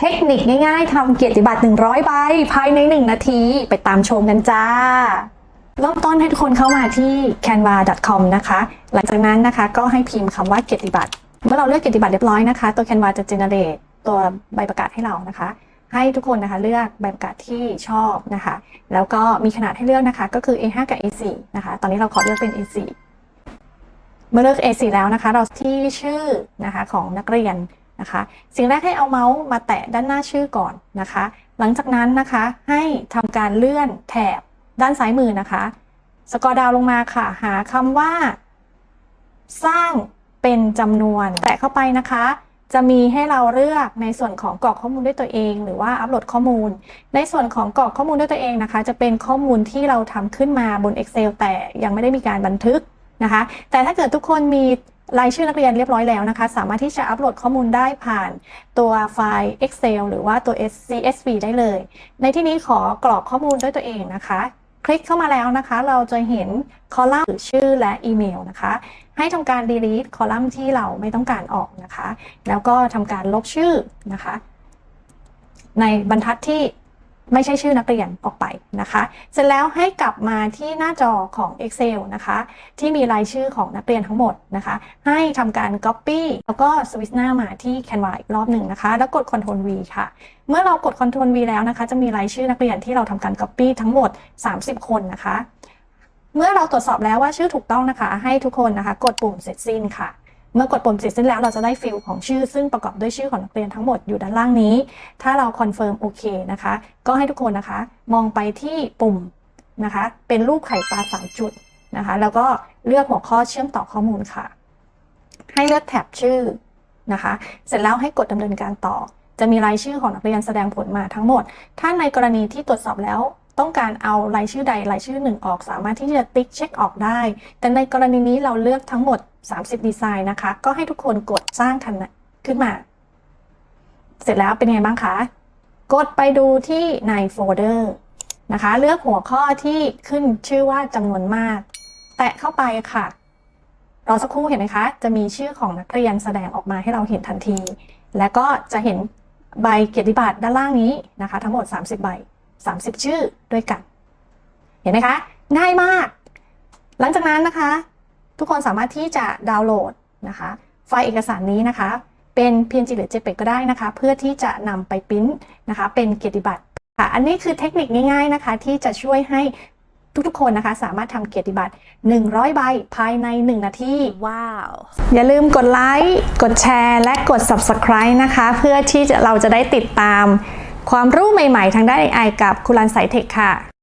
เทคนิคง่ายๆทำเกียรติบัตร 100 ใบ ภายใน 1 นาที ไปตามชมกันจ้าเริ่มต้นให้ทุกคนเข้ามาที่ canva.com นะคะ หลังจากนั้นนะคะก็ให้พิมพ์คำว่าเกียรติบัตร เมื่อเราเลือกเกียรติบัตรเรียบร้อยนะคะ ตัว Canva จะ generate ตัวใบประกาศให้เรานะคะ ให้ทุกคนนะคะเลือกใบประกาศที่ชอบนะคะ แล้วก็มีขนาดให้เลือกนะคะ ก็คือ A5 กับ A4 นะคะ ตอนนี้เราขอเลือกเป็น A4 เมื่อเลือก A4 แล้วนะคะ เราที่ชื่อนะคะของนักเรียน นะคะ สิ่งแรกให้เอาเมาส์มาแตะด้านหน้าชื่อก่อนนะคะ หลังจากนั้นนะคะให้ทำการเลื่อนแถบด้านซ้ายมือนะคะ สกอร์ดาวลงมาค่ะ หาคำว่า สร้างเป็นจำนวน แตะเข้าไปนะคะ จะมีให้เราเลือกในส่วนของกรอกข้อมูลด้วยตัวเอง หรือว่าอัปโหลดข้อมูล ในส่วนของกรอกข้อมูลด้วยตัวเองนะคะ จะเป็นข้อมูลที่เราทำขึ้นมาบน Excel แต่ยังไม่ได้มีการบันทึกนะคะ แต่ถ้าเกิดทุกคนมี รายชื่อนักเรียนเรียบร้อยแล้วนะคะ สามารถที่จะอัปโหลดข้อมูลได้ผ่านตัวไฟล์ Excel หรือว่าตัว CSV ได้เลย ในที่นี้ขอกรอกข้อมูลด้วยตัวเองนะคะ คลิกเข้ามาแล้วนะคะ เราจะเห็นคอลัมน์ชื่อและอีเมลนะคะ ให้ทำการ delete คอลัมน์ที่เราไม่ต้องการออกนะคะ แล้วก็ทำการลบชื่อนะคะ ในบรรทัดที่ ไม่ใช่ชื่อนักเรียนออกไปนะคะ เสร็จแล้วให้กลับมาที่หน้าจอของ Excel นะคะ ที่มีรายชื่อของนักเรียนทั้งหมดนะคะ ให้ทำการ Copy แล้วก็สวิตช์หน้ามาที่ Canva อีกรอบหนึ่งนะคะ แล้วกด Ctrl V ค่ะ เมื่อเรากด Ctrl V แล้วนะคะ จะมีรายชื่อนักเรียนที่เราทำการ Copy ทั้งหมด 30 คนนะคะ เมื่อเราตรวจสอบแล้วว่าชื่อถูกต้องนะคะ ให้ทุกคนนะคะ กดปุ่มเสร็จสิ้นค่ะ เมื่อกดปุ่มเสร็จสิ้นแล้วเราจะได้ฟิลของชื่อ ซึ่งประกอบด้วยชื่อของนักเรียนทั้งหมดอยู่ด้านล่างนี้ ถ้าเราคอนเฟิร์มโอเคนะคะ ก็ให้ทุกคนนะคะ มองไปที่ปุ่มนะคะ เป็นรูปไข่ปลาสามจุดนะคะ แล้วก็เลือกหัวข้อเชื่อมต่อข้อมูลค่ะ ให้เลือกแท็บชื่อนะคะ เสร็จแล้วให้กดดำเนินการต่อ จะมีรายชื่อของนักเรียนแสดงผลมาทั้งหมด ถ้าในกรณีที่ตรวจสอบแล้วต้องการเอารายชื่อใดรายชื่อหนึ่งออก สามารถที่จะติ๊กเช็คออกได้ แต่ในกรณีนี้เราเลือกทั้งหมด 30 ดีไซน์นะคะ ก็ให้ทุกคนกดสร้างทันขึ้นมา เสร็จแล้วเป็นไงบ้างคะ กดไปดูที่ในโฟลเดอร์นะคะ เลือกหัวข้อที่ขึ้นชื่อว่าจำนวนมาก แตะเข้าไปค่ะรอสักครู่เห็นไหมคะ จะมีชื่อของนักเรียนแสดงออกมาให้เราเห็นทันที และก็จะเห็นใบเกียรติบัตรด้านล่างนี้นะคะ ทั้งหมด 30 ใบ 30 ชื่อด้วยกัน เห็นไหมคะ ง่ายมาก หลังจากนั้นนะคะ ทุกคนสามารถที่จะดาวน์โหลดนะคะ ไฟล์เอกสารนี้นะคะ เป็น PNG หรือ JPEG ก็ได้นะคะ เพื่อที่จะนำไปปริ้นนะคะ เป็นเกียรติบัตรค่ะอันนี้คือเทคนิคง่ายๆนะคะ ที่จะช่วยให้ทุกๆ คนนะคะ สามารถทำเกียรติบัตร 100 ใบภายใน 1 นาที ว้าว อย่าลืมกดไลค์กดแชร์ และกด Subscribe นะคะ เพื่อที่จะเราจะได้ติดตามความรู้ใหม่ๆ ทางด้าน AI กับคุรันสายเทคค่ะ